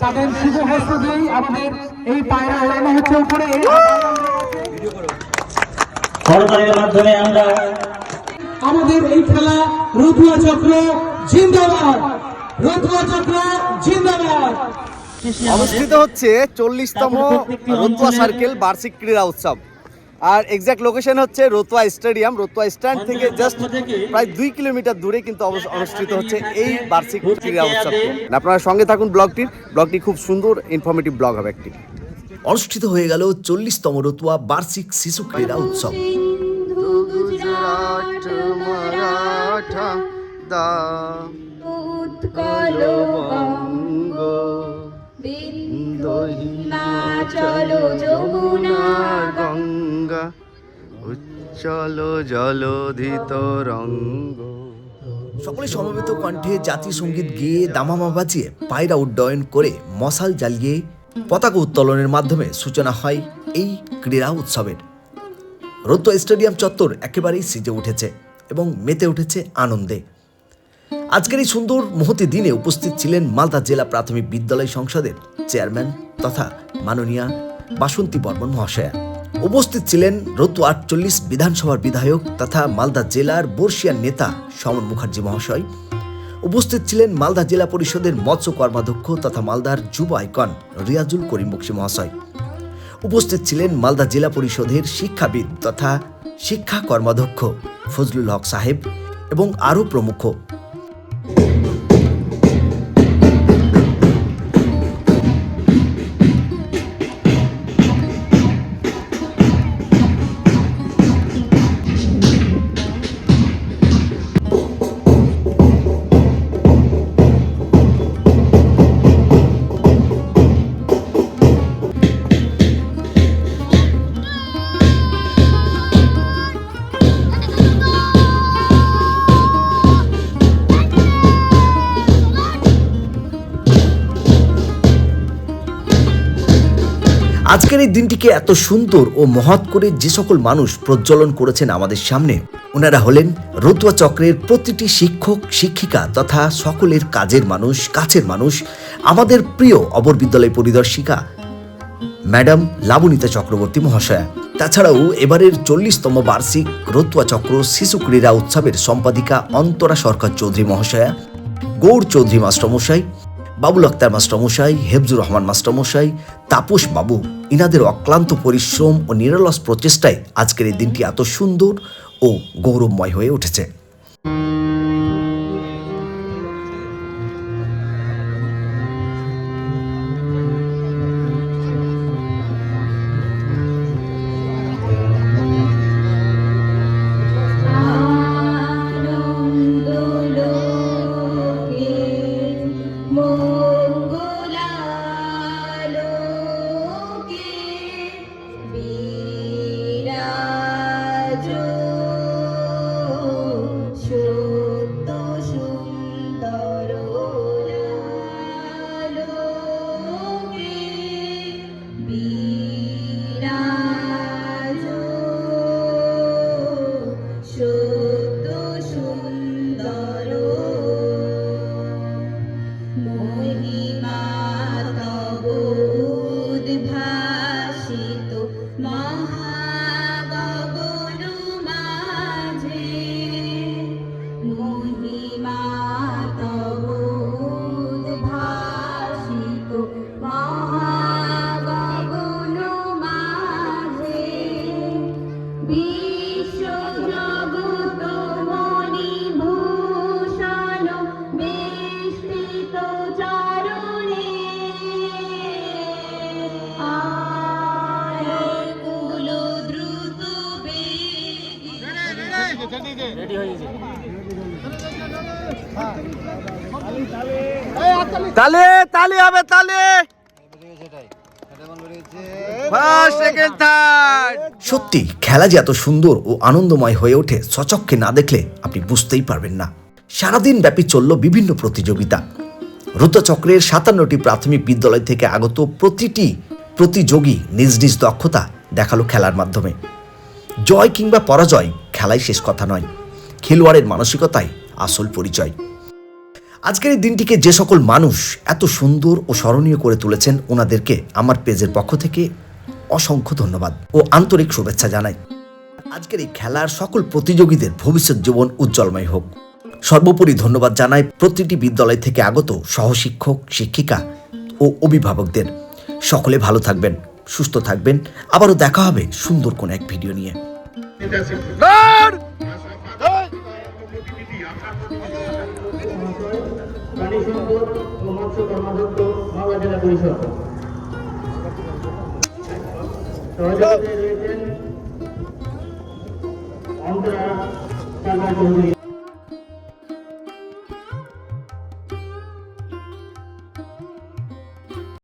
তাদের শুভ হস্ত দিয়েই আমাদের এই পায়রা ওড়ানো হচ্ছে উপরে। করতালির মাধ্যমে আমরা আমাদের এই খেলা রতুয়া চক্র জিন্দাবাদ। রতুয়া চক্র জিন্দাবাদ। অনুষ্ঠিত হচ্ছে চল্লিশতম রতুয়া সার্কেল বার্ষিক ক্রীড়া উৎসব। আর এক্সাক্ট লোকেশন হচ্ছে রতুয়া স্টেডিয়াম। রতুয়া স্ট্যান্ড থেকে জাস্ট প্রায় দুই কিলোমিটার দূরে কিন্তু অনুষ্ঠিত হচ্ছে এই বার্ষিক ক্রীড়া উৎসব আপনারা সঙ্গে থাকুন ব্লগটির। ব্লগটি খুব সুন্দর ইনফরমেটিভ ব্লগ হবে একটি। অনুষ্ঠিত হয়ে গেল চল্লিশতম রতুয়া বার্ষিক শিশু ক্রীড়া উৎসব। চলো যমুনা গঙ্গা উচ্চল জলধিত রঙ্গ। সকলে সমবেত কণ্ঠে জাতীয় সংগীত গেয়ে দামামা বাজিয়ে পায়রা উড্ডয়ন করে মশাল জ্বালিয়ে পতাকা উত্তোলনের মাধ্যমে সূচনা হয় এই ক্রীড়া উৎসবের। রতুয়া স্টেডিয়াম চত্বর একেবারেই সিজে উঠেছে এবং মেতে উঠেছে আনন্দে। আজকের এই সুন্দর মুহূর্তে দিনে উপস্থিত ছিলেন মালদা জেলা প্রাথমিক বিদ্যালয় সংসদের চেয়ারম্যান তথা মাননীয়া বাসন্তী বর্মন মহাশয়া। উপস্থিত ছিলেন রতু আটচল্লিশ বিধানসভার বিধায়ক তথা মালদা জেলার বর্ষিয়ার নেতা সমন মুখার্জি মহাশয়। উপস্থিত ছিলেন মালদা জেলা পরিষদের মৎস্য কর্মাধ্যক্ষ তথা মালদার যুব আইকন রিয়াজুল করিম বক্সি মহাশয়। উপস্থিত ছিলেন মালদা জেলা পরিষদের শিক্ষাবিদ তথা শিক্ষা কর্মাধ্যক্ষ ফজলুল হক সাহেব এবং আরও প্রমুখ। আজকের এই দিনটিকে এত সুন্দর ও মহৎ করে যে সকল মানুষ প্রজ্বলন করেছেন আমাদের সামনে, ওনারা হলেন রতুয়া চক্রের প্রতিটি শিক্ষক, শিক্ষিকা তথা সকলের কাজের মানুষ, কাছের মানুষ, আমাদের প্রিয় অবর বিদ্যালয় পরিদর্শিকা, ম্যাডাম লাবণীতা চক্রবর্তী মহাশয়া। তাছাড়াও এবারের চল্লিশতম বার্ষিক রতুয়া চক্র শিশু ক্রীড়া উৎসবের সম্পাদিকা অন্তরা সরকার চৌধুরী মহাশয়া গৌর চৌধুরী মাস্টারমশাই বাবুল আক্তার মাস্টারমশাই, হেফজুর রহমান মাস্টারমশাই, তাপস বাবু, ইনাদের অক্লান্ত পরিশ্রম ও নিরলস প্রচেষ্টায় আজকের এই দিনটি এত সুন্দর ও গৌরবময় হয়ে উঠেছে। আনন্দ তালে তালে হবে, তালে। সত্যি, খেলা যে এত সুন্দর ও আনন্দময় হয়ে ওঠে, সচক্ষে না দেখলে আপনি বুঝতেই পারবেন না। সারাদিন ব্যাপী চলল বিভিন্ন প্রতিযোগিতা। রুতচক্রের সাতান্নটি প্রাথমিক বিদ্যালয় থেকে আগত প্রতিটি প্রতিযোগী নিজ নিজ দক্ষতা দেখাল খেলার মাধ্যমে। জয় কিংবা পরাজয় খেলাই শেষ কথা নয়। খেলোয়াড়ের মানসিকতাই আসল পরিচয়। আজকের এই দিনটিকে যে সকল মানুষ এত সুন্দর ও স্মরণীয় করে তুলেছেন, ওনাদেরকে আমার পেজের পক্ষ থেকে অসংখ্য ধন্যবাদ ও আন্তরিক শুভেচ্ছা জানাই। আজকের এই খেলার সকল প্রতিযোগীদের ভবিষ্যৎ জীবন উজ্জ্বলময় হোক। সর্বোপরি ধন্যবাদ জানাই প্রতিটি বিদ্যালয় থেকে আগত সহশিক্ষক, শিক্ষিকা ও অভিভাবকদের। সকলে ভালো থাকবেন, সুস্থ থাকবেন। আবারও দেখা হবে সুন্দর কোন এক ভিডিও নিয়ে। প্রাণী সম্পদ ও মৎস্য কর্মাধ্যক্ষ মালদা জেলা পরিষদ। রয়েছেন অন্তরা চৌধুরী।